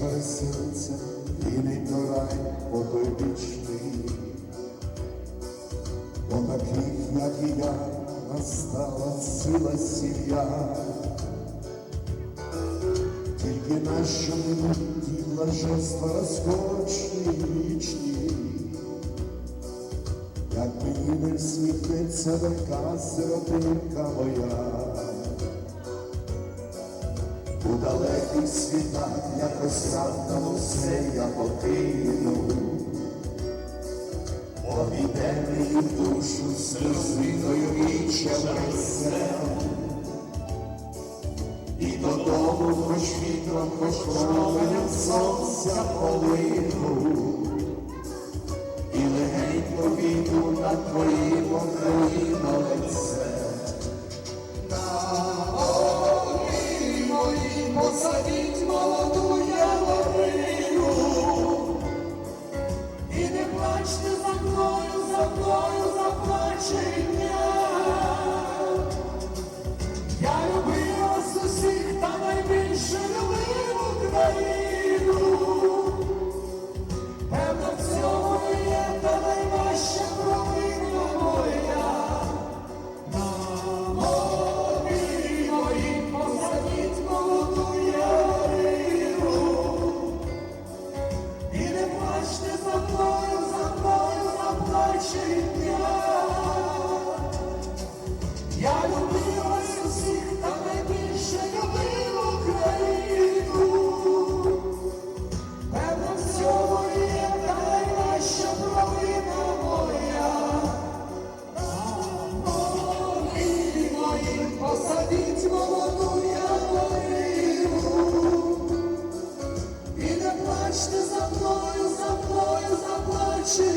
переселиться і не до рай потойбічний. Бо таких, як і я, настала сила сім'я. Тільки нащо мені ті блаженства розкошні вічні, як мені не всміхнеться донька сиротинка моя. У далеких світах як раптом все я покину, Обійде мені душу сльозиною вічя весел. І додому хоч вітром, хоч променем сонця полину, посадіть молоду яворину і не плачте за мною, за мною заплаче Я любив вас усіх та найбільше любив Україну. Певно, в цьому є та найважча провина моя. Мої, мої, посадіть молоду яворину і не плачте за мною, за мною заплаче